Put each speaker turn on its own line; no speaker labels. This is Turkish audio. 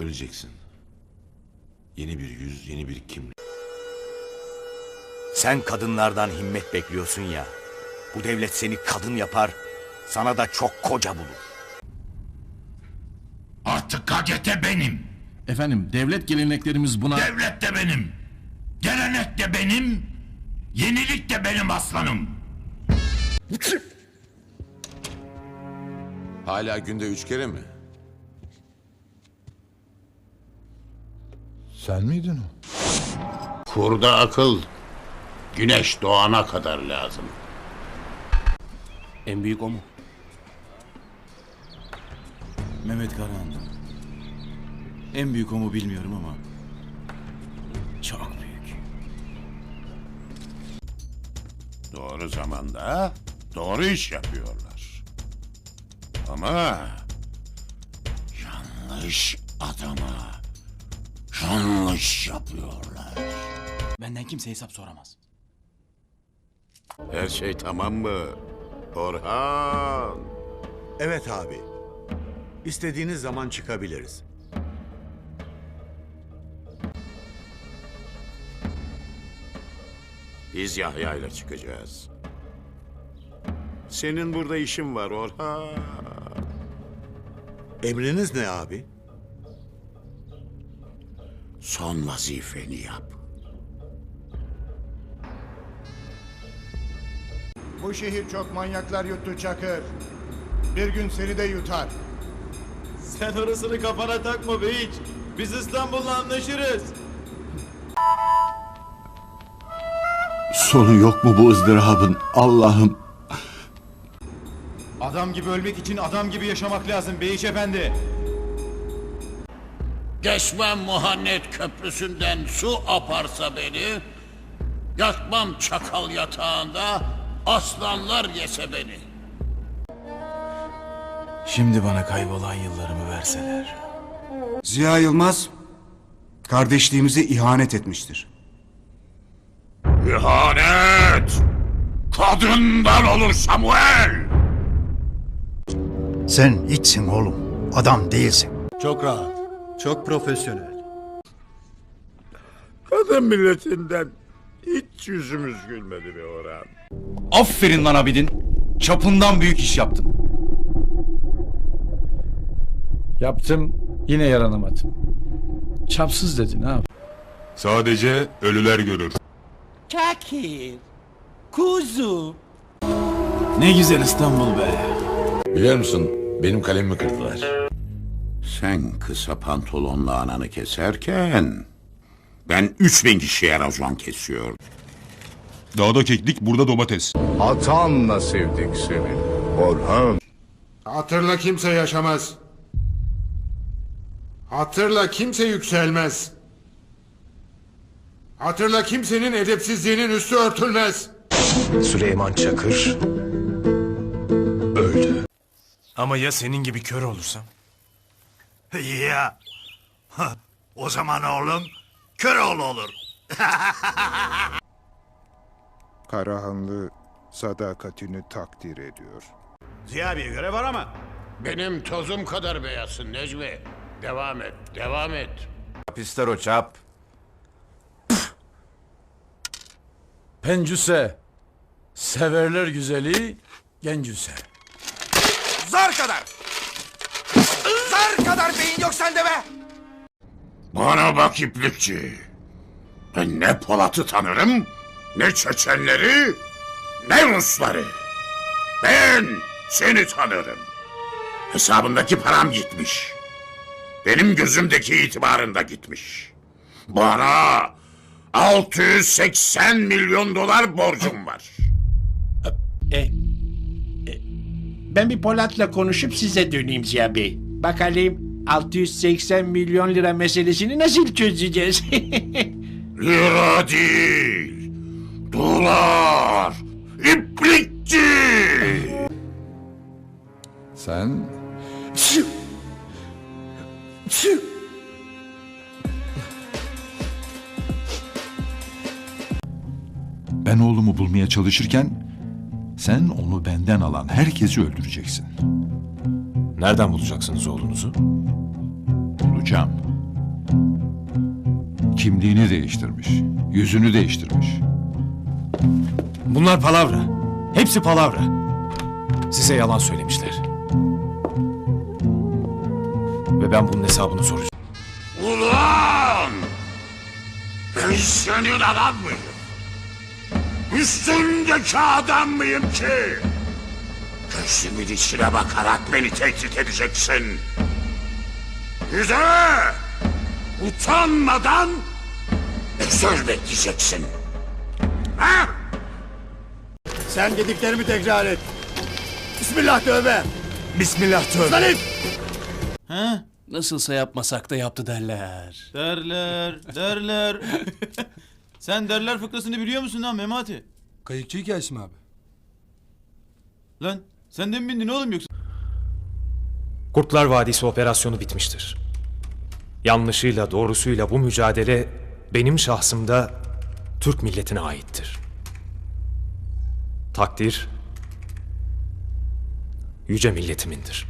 Öleceksin. Yeni bir yüz, yeni bir kimlik.
Sen kadınlardan himmet bekliyorsun ya. Bu devlet seni kadın yapar, sana da çok koca bulur.
Artık KGT benim.
Efendim devlet geleneklerimiz buna...
Devlet de benim. Gelenek de benim. Yenilik de benim aslanım.
Hala günde üç kere mi?
Sen miydin o?
Kurda akıl güneş doğana kadar lazım.
En büyük o mu?
Mehmet Karahan. En büyük o mu bilmiyorum ama çok büyük.
Doğru zamanda doğru iş yapıyorlar. Ama yanlış adama yanlış yapıyorlar.
Benden kimse hesap soramaz.
Her şey tamam mı? Orhan.
Evet abi. İstediğiniz zaman çıkabiliriz.
Biz Yahya ile çıkacağız. Senin burada işin var Orhan.
Emriniz ne abi?
Son vazifeni yap.
Bu şehir çok manyaklar yuttu Çakır. Bir gün seni de yutar.
Sen orasını kafana takma be hiç. Biz İstanbul'la anlaşırız.
Sonu yok mu bu ızdırabın? Allah'ım.
Adam gibi ölmek için adam gibi yaşamak lazım Beyiş Efendi.
Geçmem Muhannet Köprüsü'nden su aparsa beni, yatmam çakal yatağında, aslanlar yese beni.
Şimdi bana kaybolan yıllarımı verseler.
Ziya Yılmaz kardeşliğimize ihanet etmiştir.
İhanet! Kadından olur Samuel!
Sen içsin oğlum. Adam değilsin.
Çok rahat. Çok profesyonel.
Kadın milletinden hiç yüzümüz gülmedi be Orhan.
Aferin lan Abidin. Çapından büyük iş yaptın.
Yaptım yine yaranamadım. Çapsız dedin ha.
Sadece ölüler görür.
Ne güzel İstanbul be.
Biliyor musun benim kalemimi kırdılar.
Sen kısa pantolonla ananı keserken... ...ben 3000 kişiye racon kesiyorum.
Dağda keklik burada domates.
Atanla sevdik seni. Orhan. Hatırla kimse yaşamaz. Hatırla kimse yükselmez. Hatırla kimsenin edepsizliğinin üstü örtülmez.
Süleyman Çakır öldü.
Ama ya senin gibi kör olursam?
Ya. o zaman oğlum Köroğlu olur.
Karahanlı sadakatini takdir ediyor.
Ziya bir görev var ama.
Benim tozum kadar beyazsın Necmi. Devam et, devam et.
Pisler o çap.
Pencüse. Severler güzeli gencüse.
Zar kadar. Zar kadar beyin yok sende be.
Bana bak iplikçi. Ben ne Polat'ı tanırım, ne Çeçenleri, ne Rusları. Ben seni tanırım. Hesabındaki param gitmiş. Benim gözümdeki itibarın da gitmiş. Bana 680 milyon dolar borcum var.
Ben bir Polat'la konuşup size döneyim Ziya Bey. Bakalım 680 milyon lira meselesini nasıl çözeceğiz?
Lira değil, dolar, iplikçi.
Sen Ben oğlumu bulmaya çalışırken sen onu benden alan herkesi öldüreceksin.
Nereden bulacaksınız oğlunuzu?
Bulacağım. kimliğini değiştirmiş. Yüzünü değiştirmiş.
Bunlar palavra. Hepsi palavra. Size yalan söylemişler. Ve ben bunun hesabını soracağım.
Ulan! Ben senin adam mıyım? Üstündeki adam mıyım ki? Gözümün içine bakarak beni tehdit edeceksin. Yüze! Utanmadan özür bekleyeceksin. Ha?
Sen dediklerimi tekrar et. Bismillah tövbe.
Bismillah tövbe.
Salih.
Ha?
Nasılsa yapmasak da yaptı derler.
Derler, derler. Sen derler fıkrasını biliyor musun lan Memati?
Kayıkçı hikayesi mi abi?
Lan sen de mi bindin oğlum yoksa?
Kurtlar Vadisi operasyonu bitmiştir. Yanlışıyla doğrusuyla bu mücadele benim şahsımda Türk milletine aittir. Takdir yüce milletimindir.